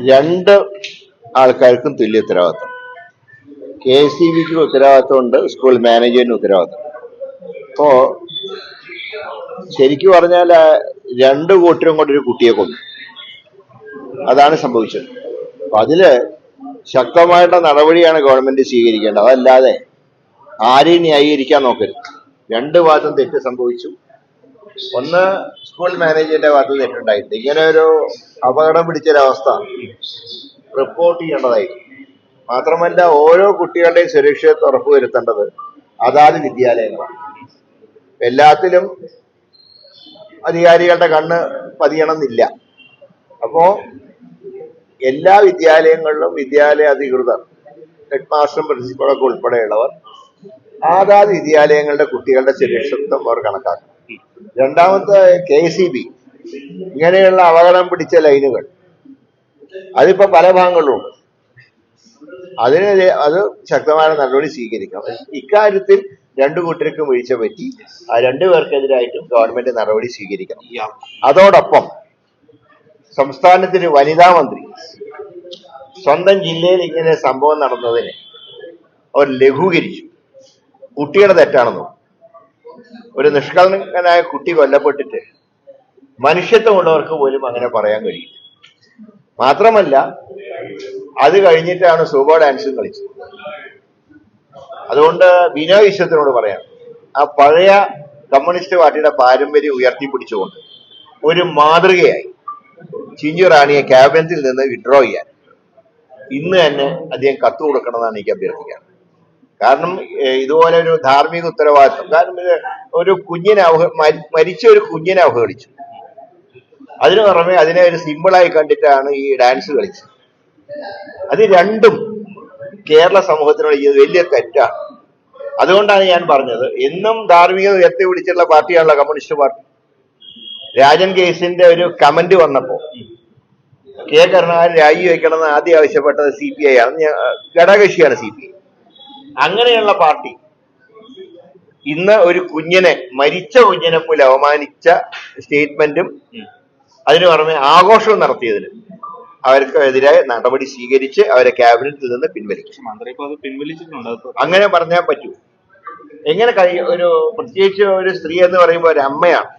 രണ്ട് ആൾക്കാർക്കും തുല്യ ഉത്തരവാദിത്വം. കെ സി ബിക്ക് ഉത്തരവാദിത്വമുണ്ട് സ്കൂൾ മാനേജറിന് ഉത്തരവാദിത്വം. അപ്പോ ശരിക്കു പറഞ്ഞാൽ രണ്ട് കൂട്ടരും കൊണ്ട് ഒരു കുട്ടിയെ കൊന്നു. അതാണ് സംഭവിച്ചത്. അപ്പൊ അതിൽ ശക്തമായിട്ടുള്ള നടപടിയാണ് ഗവൺമെന്റ് സ്വീകരിക്കേണ്ടത്. അതല്ലാതെ ആരെയും ന്യായീകരിക്കാൻ നോക്കരുത്. രണ്ട് ഭാഗത്തും തെറ്റ് സംഭവിച്ചു. ഒന്ന് സ്കൂൾ മാനേജറിന്റെ ഭാഗത്ത് തെറ്റുണ്ടായിട്ടുണ്ട്. ഇങ്ങനെ ഒരു അപകടം പിടിച്ചൊരവസ്ഥ റിപ്പോർട്ട് ചെയ്യേണ്ടതായിരുന്നു. മാത്രമല്ല ഓരോ കുട്ടികളുടെയും സുരക്ഷ ഉറപ്പുവരുത്തേണ്ടത് അതാത് വിദ്യാലയങ്ങളാണ്. എല്ലാത്തിലും അധികാരികളുടെ കണ്ണ് പതിയണമെന്നില്ല. അപ്പോ എല്ലാ വിദ്യാലയങ്ങളിലും വിദ്യാലയ അധികൃതർ ഹെഡ് മാസ്റ്ററും പ്രിൻസിപ്പളൊക്കെ ഉൾപ്പെടെയുള്ളവർ അതാത് വിദ്യാലയങ്ങളുടെ കുട്ടികളുടെ സുരക്ഷിതത്വം അവർ കണക്കാക്കണം. രണ്ടാമത്തെ കെ സി ബി. ഇങ്ങനെയുള്ള അപകടം പിടിച്ച ലൈനുകൾ. അതിപ്പോ പല ഭാഗങ്ങളിലുണ്ട് അതിനെതിരെ അത് ശക്തമായ നടപടി സ്വീകരിക്കണം. ഇക്കാര്യത്തിൽ രണ്ടു കൂട്ടർക്കും വീഴ്ച പറ്റി. ആ രണ്ടു പേർക്കെതിരായിട്ടും ഗവൺമെന്റ് നടപടി സ്വീകരിക്കണം. അതോടൊപ്പം സംസ്ഥാനത്തിന് വനിതാ മന്ത്രി സ്വന്തം ജില്ലയിൽ ഇങ്ങനെ സംഭവം നടന്നതിനെ അവർ ലഘൂകരിച്ചു. കുട്ടിയുടെ തെറ്റാണെന്നോ ഒരു നിഷ്കളങ്കനായ കുട്ടി കൊല്ലപ്പെട്ടിട്ട് മനുഷ്യത്വമുള്ളവർക്ക് പോലും അങ്ങനെ പറയാൻ കഴിയില്ല. മാത്രമല്ല അത് കഴിഞ്ഞിട്ടാണ് സൂബോ ഡാൻസും കളിച്ചത്. അതുകൊണ്ട് ബിനോയ് വിശ്വത്തിനോട് പറയാം ആ പഴയ കമ്മ്യൂണിസ്റ്റ് പാർട്ടിയുടെ പാരമ്പര്യം ഉയർത്തിപ്പിടിച്ചുകൊണ്ട് ഒരു മാതൃകയായി ചിഞ്ചു റാണിയെ ക്യാബിനറ്റിൽ നിന്ന് വിഡ്രോ ചെയ്യാൻ. ഇന്ന് തന്നെ അദ്ദേഹം കത്ത് കൊടുക്കണമെന്നാണ് എനിക്ക് അഭ്യർത്ഥിക്കാൻ കാരണം ഇതുപോലെ ഒരു ധാർമ്മിക ഉത്തരവാദിത്വം. കാരണം ഒരു കുഞ്ഞിനെ അവഹ മരിച്ച ഒരു കുഞ്ഞിനെ അവഹേളിച്ചു. അതിന് പുറമെ അതിനെ ഒരു സിമ്പിളായി കണ്ടിട്ടാണ് ഈ ഡാൻസ് കളിച്ചത്. അത് രണ്ടും കേരള സമൂഹത്തിനോട് ഇത് വലിയ തെറ്റാണ്. അതുകൊണ്ടാണ് ഞാൻ പറഞ്ഞത് എന്നും ധാർമ്മികത ഉയർത്തി പിടിച്ചുള്ള പാർട്ടിയാണല്ലോ കമ്മ്യൂണിസ്റ്റ് പാർട്ടി. രാജൻ കേസിന്റെ ഒരു കമന്റ് വന്നപ്പോ കെ കരുണാകരൻ രാജിവെക്കണമെന്ന് ആദ്യം ആവശ്യപ്പെട്ടത് സി പി ഐ ആണ്. ഘടകകക്ഷിയാണ് സി പി ഐ അങ്ങനെയുള്ള പാർട്ടി. ഇന്ന് ഒരു കുഞ്ഞിനെ മരിച്ച കുഞ്ഞിനെ പോലെ അവമാനിച്ച സ്റ്റേറ്റ്മെന്റും അതിനു പുറമെ ആഘോഷവും നടത്തിയതിന് അവർക്ക് എതിരായ നടപടി സ്വീകരിച്ച് അവരെ ക്യാബിനറ്റിൽ നിന്ന് പിൻവലിച്ചു. മന്ത്രി പിൻവലിച്ചിട്ടുണ്ട് അങ്ങനെ പറഞ്ഞാൽ പറ്റൂ. എങ്ങനെ കഴിയും ഒരു പ്രത്യേകിച്ച് ഒരു സ്ത്രീ എന്ന് പറയുമ്പോൾ ഒരു അമ്മയാണ്.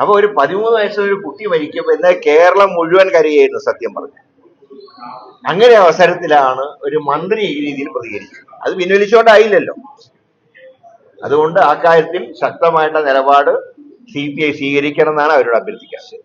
അപ്പൊ ഒരു പതിമൂന്ന് വയസ്സുള്ള ഒരു കുട്ടി മരിക്കുമ്പോ എന്നാൽ കേരളം മുഴുവൻ കരയായിരുന്നു സത്യം പറഞ്ഞു അങ്ങനെ അവസരത്തിലാണ് ഒരു മന്ത്രി ഈ രീതിയിൽ പ്രതികരിച്ചത് അത് പിൻവലിച്ചുകൊണ്ടായില്ലല്ലോ അതുകൊണ്ട് ആ കാര്യത്തിൽ ശക്തമായിട്ടുള്ള നിലപാട് സി പി ഐ സ്വീകരിക്കണം എന്നാണ് അവരോട് അഭ്യർത്ഥിക്കാറ്.